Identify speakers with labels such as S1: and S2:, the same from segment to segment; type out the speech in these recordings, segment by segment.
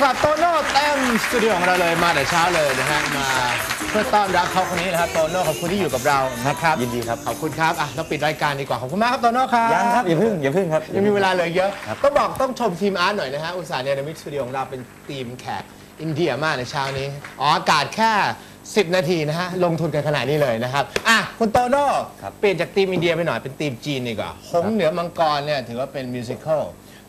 S1: คลับโตโน่เต็มสตูดิโอของเราเลยมาแต่เช้าเลยนะฮะมาเพื่อต้อนรับเขาคนนี้นะครับโตโน่ขอบคุณที่อยู่กับเรานะครับ
S2: ยินดีครับ
S1: ขอบคุณครับอะเราปิดรายการดีกว่าขอบคุณมากครับโตโน่ครับ
S2: ยังครับอย่าเพึ่งอย่าเพึ่งครับ
S1: ยังมีเวลาเหลือเยอะ
S2: ครับ
S1: ต้องบอกต้องชมทีมอาร์ตหน่อยนะฮะอุตสาห์เนรมิตสตูดิโอของเราเป็นทีมแขกอินเดียมากในเช้านี้อ๋ออากาศแค่ 10 นาทีนะฮะลงทุนกันขนาดนี้เลยนะครับอะคุณโตโน่
S2: ครับ
S1: เปลี่ยนจากทีมอินเดียไปหน่อยเป็นทีมจีนดีกว่าหงส์เหนือมังกรเนี่ยถือว่าเป็นมิวสิควล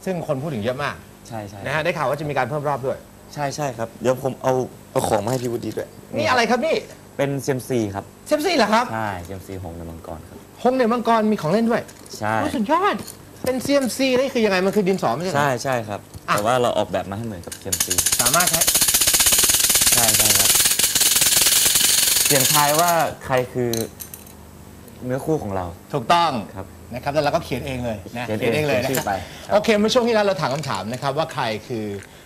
S1: ซึ่งคนพูดถึงเยอะมาก
S2: ใช่ใช่
S1: นะฮะได้ข่าวว่าจะมีการเพิ่มรอบด้วย
S2: ใช่ใช่ครับ เดี๋ยวผมเอาเอาของมาให้พี่วุฒิด้วย
S1: นี่อะไรครับนี่
S2: เป็นเซียมซีครับ
S1: เซมซี่เหรอครับ
S2: ใช่เซียมซีหงส์ในมังกรครับ
S1: หงส์เหนือมังกรมีของเล่นด้วย
S2: ใช่
S1: โอ้สุดยอด เป็น CMC นี่คือยังไงมันคือดินสอไม่ใช่เหรอ
S2: ใช่ใช่ครับ
S1: อะ
S2: แต่ว่าเราออกแบบมาให้เหมือนกับเซียมซี
S1: สามารถใช้
S2: ใช่ใช่ครับเสียงทายว่าใครคือเนื้อคู่ของเรา
S1: ถูกต้อง
S2: ครับ
S1: นะครับแล้วเราก็เขียนเองเลยนะ
S2: เขียนเอง
S1: เลย
S2: เขียนชื่
S1: นะ
S2: อไปครับ
S1: โอเคเมื่อช่วงที่แล้วเราถามคำถามนะครับว่าใครคือ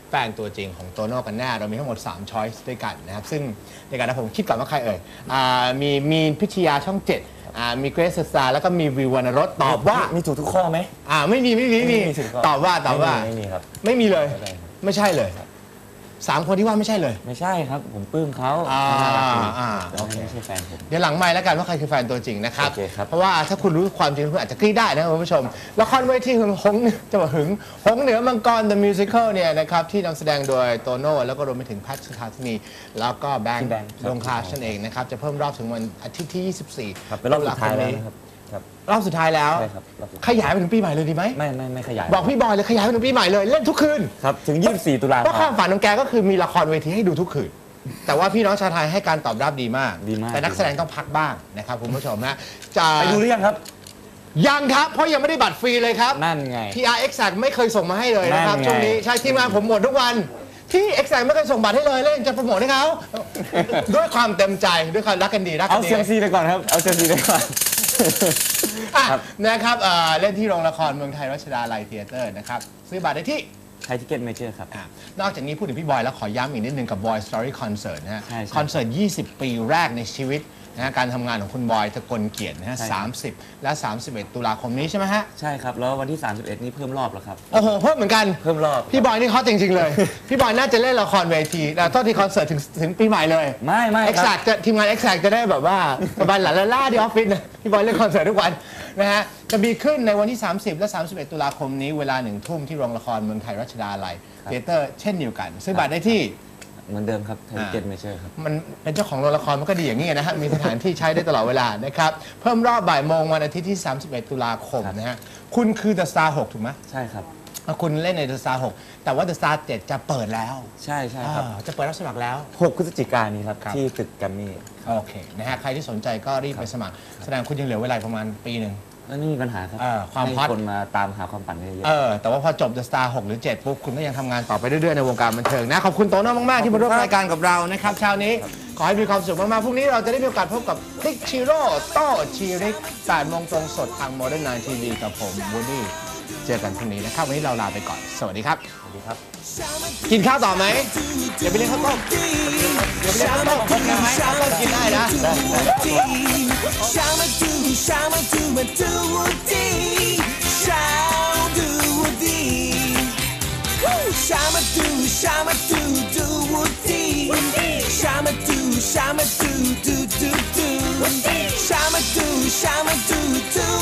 S1: แฟนตัวจริงของโตโน่กันแน่เรามีทั้งหมด 3 ช้อยส์ด้วยกันนะครับซึ่งในการนะผมคิดก่อนว่าใครเอ่ยอ่ามีมีนพิชยาช่องเจ็ดอ่ามีเกรซสตาร์แล้วก็มีวิววรรณรสตอบว่า
S2: มีถูกทุกข้อไหม
S1: อ่าไม่มีไม่มีไม่มี
S2: ไม่มีถูกข้อ
S1: ตอบว่าตอบว่า
S2: ไม่มีไม่มีครับ
S1: ไม่มีเลย
S2: ไม่ใช่ครับ
S1: ไม่ใช่เลย สามคนที่ว่าไม่ใช่เลย
S2: ไม่ใช่ครับ ผมปลื้มเขา
S1: อ่า
S2: น่ารักดี
S1: อ่า
S2: แต่
S1: โอ
S2: ว่า
S1: เค
S2: ไม่ใช่แฟนผม
S1: เดี๋ยวหลังไม้แล้วกันว่าใครคือแฟนตัวจริงนะครับ
S2: โอเคครับ
S1: เพราะว่าถ้าคุณรู้ความจริงคุณอาจจะกรี๊ดได้นะคุณผู้ชมละครเวทีของหงจะบอกหึงหงเหนือมังกร The Musical เนี่ยนะครับที่นำแสดงโดยโตโน่แล้วก็รวมไปถึงแพทสุธาธนีแล้วก็แบงค์
S2: พี่แบงค์ครับ
S1: ดวงคลาชนั่นเองนะครับจะเพิ่มรอบถึงวันอาทิตย์ที่ 24
S2: ครับเป็นรอบสุดท้ายแล้วนะครับ ครับ
S1: รอบสุดท้ายแล้ว
S2: ใช่ครับรอบสุด
S1: ขยายไปถึงปีใหม่เลยดีไหม
S2: ไม่ไม่ไม่ขยาย
S1: บอกพี่บอยเลยขยายไปถึงปีใหม่เลยเล่นทุกคืน
S2: ครับ ถึง 24 ตุลา
S1: เพราะความฝันของแกก็คือมีละครเวทีให้ดูทุกคืน แต่ว่าพี่น้องชาวไทยให้การตอบรับดีมาก
S2: ดีมาก
S1: แต่นักแสดงต้องพักบ้างนะครับคุณผู้ชมนะจะ
S2: ไปดูหรือยังครับ
S1: ยังครับเพราะยังไม่ได้บัตรฟรีเลยครับ
S2: นั่นไง
S1: PR X ไม่เคยส่งมาให้เลยนะครับ
S2: นั่นไง
S1: ช่วงนี้ใช่ทีมงานผมหมดทุกวันที่ X ไม่เคยส่งบัตรให้เลยแล้วยังจะโปรโมทให้เขา ด้วยความเต็มใจด้วยความรักกันดีรักกั
S2: เอา
S1: นดี
S2: เซียมซีไปก่อนครับ เอาเซียมซีไปก่อน
S1: อะ
S2: ครับ
S1: นะครับเอ่อเล่นที่โรงละครเมืองไทยรัชดาลัยเทเตอร์นะครับ ซื้อบัตรได้ที่
S2: ไทยทิเก็ตเมเจอร์ครับ
S1: อะนอกจากนี้พูดถึงพี่บอยแล้วขอย้ำอีกนิดนึงกับ Boy Story Concert นะฮะ
S2: ใช่ใช่
S1: คอนเสิร์ต 20 ปีแรกในชีวิต นะฮะการทำงานของคุณบอยตะกลเกียรตินะฮะ
S2: ใช่ครับ
S1: 30 และ 31 ตุลาคมนี้ใช่ไหมฮะ
S2: ใช่ครับ แล้ววันที่ 31 นี้เพิ่มรอบแล้วครับ
S1: โอ้โหเพิ่มเหมือนกัน
S2: เพิ่มรอบ
S1: พี่บอยนี่ฮอตจริง ๆ เลย พี่บอยน่าจะเล่นละครเวทีแล้วต้นที่คอนเสิร์ตถึงถึงปีใหม่เลย
S2: ไม่ไม่
S1: เอ็ก
S2: ค
S1: ซ์
S2: รับ
S1: จะทีมงานเอ็กซ์จะได้แบบว่า สบายหลาล่าที่ออฟฟิศนะพี่บอยเล่นคอนเสิร์ตทุกวันนะฮะจะมีขึ้นในวันที่ 30 และ 31 ตุลาคมนี้เวลาหนึ่งทุ่มที่โรงละครเมืองไทยรัชดาลัยเทเตอร์เช่นเดียวกัน ซื้อบัตรได้ที่
S2: เหมือนเดิมครับไทยทิเก็ตเมเจอร์ครับ
S1: มันเป็นเจ้าของโรงละครมันก็ดีอย่างนี้นะฮะ มีสถานที่ใช้ได้ตลอดเวลานะครับ เพิ่มรอบบ่ายโมงวันอาทิตย์ที่ 31 ตุลาคมนะฮะ คุณคือ The Star 6ถูกไหม
S2: ใช่ครับ
S1: อะคุณเล่นใน The Star 6แต่ว่า The Star 7จะเปิดแล้ว
S2: ใช่ใช่ครับ
S1: อ่าจะเปิดรับสมัครแล้ว
S2: 6พฤศจิกายนนี้ครับ
S1: ครับ
S2: ที่ตึกแกรมมี่
S1: โอเคนะฮะ ใครที่สนใจก็รีบไปสมัคร แสดงคุณยังเหลือเวลาประมาณปีหนึ่ง
S2: นั่นไม่มีปัญหาครับ
S1: เออความ
S2: ให้
S1: ฮอต
S2: คนมาตามหาความฝันได้เยอะ
S1: เออ แต่ว่าพอจบ The Star 6 หรือ 7 ปุ๊บ คุณก็ยังทำงานต่อไปเรื่อยๆ ในวงการบันเทิงนะ ขอบคุณโตโน่มาก ๆ ที่มาร่วมรายการกับเรานะครับเช้านี้ ขอให้มีความสุขมาก ๆ พรุ่งนี้เราจะได้มีโอกาสพบกับติ๊กชิโร่โต้ชีริก8โมงตรงสดทาง Modern Night TV กับผมวูดดี้เจอกันพรุ่งนี้นะครับ วันนี้เราลาไปก่อน สวัสดีครับ
S2: สวัสดีครับ
S1: กินข้าวต่อไหมเดี๋ยวไปเลี้ยงข้าวต้มเดี๋ยวไปเลี้ยงข้าวต้มผมกินไหมข้าวต้มกินได้ นะ
S3: Shama do, shama do, ma do woody. Shall do do, shama do, do. Shama do, do, do do. Shama do, shama do, do.